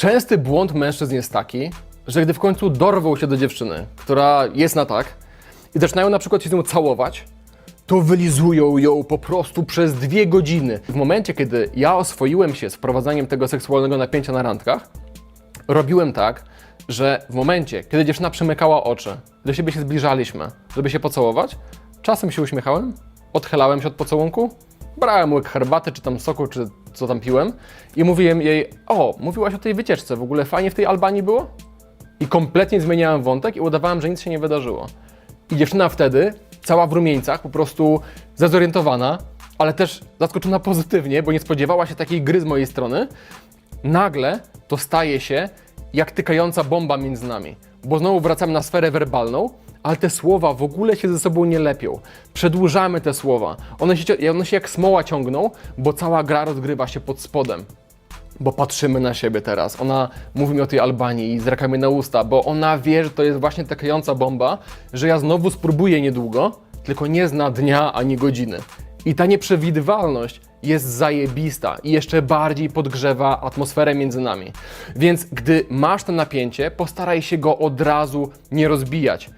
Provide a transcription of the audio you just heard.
Częsty błąd mężczyzn jest taki, że gdy w końcu dorwą się do dziewczyny, która jest na tak, i zaczynają na przykład się z nią całować, to wylizują ją po prostu przez dwie godziny. W momencie, kiedy ja oswoiłem się z wprowadzaniem tego seksualnego napięcia na randkach, robiłem tak, że w momencie, kiedy dziewczyna przymykała oczy, do siebie się zbliżaliśmy, żeby się pocałować, czasem się uśmiechałem, odchylałem się od pocałunku, brałem łyk herbaty, czy tam soku, czy co tam piłem i mówiłem jej, o, mówiłaś o tej wycieczce, w ogóle fajnie w tej Albanii było? I kompletnie zmieniałem wątek i udawałem, że nic się nie wydarzyło. I dziewczyna wtedy, cała w rumieńcach, po prostu zezorientowana, ale też zaskoczona pozytywnie, bo nie spodziewała się takiej gry z mojej strony, nagle to staje się jak tykająca bomba między nami. Bo znowu wracamy na sferę werbalną, ale te słowa w ogóle się ze sobą nie lepią. Przedłużamy te słowa. One się, one się jak smoła ciągną, bo cała gra rozgrywa się pod spodem bo patrzymy na siebie teraz. Ona mówi mi o tej Albanii i zerka mnie na usta, bo ona wie, że to jest właśnie takająca bomba, że ja znowu spróbuję niedługo, tylko nie zna dnia ani godziny. I ta nieprzewidywalność jest zajebista i jeszcze bardziej podgrzewa atmosferę między nami. Więc gdy masz to napięcie, postaraj się go od razu nie rozbijać.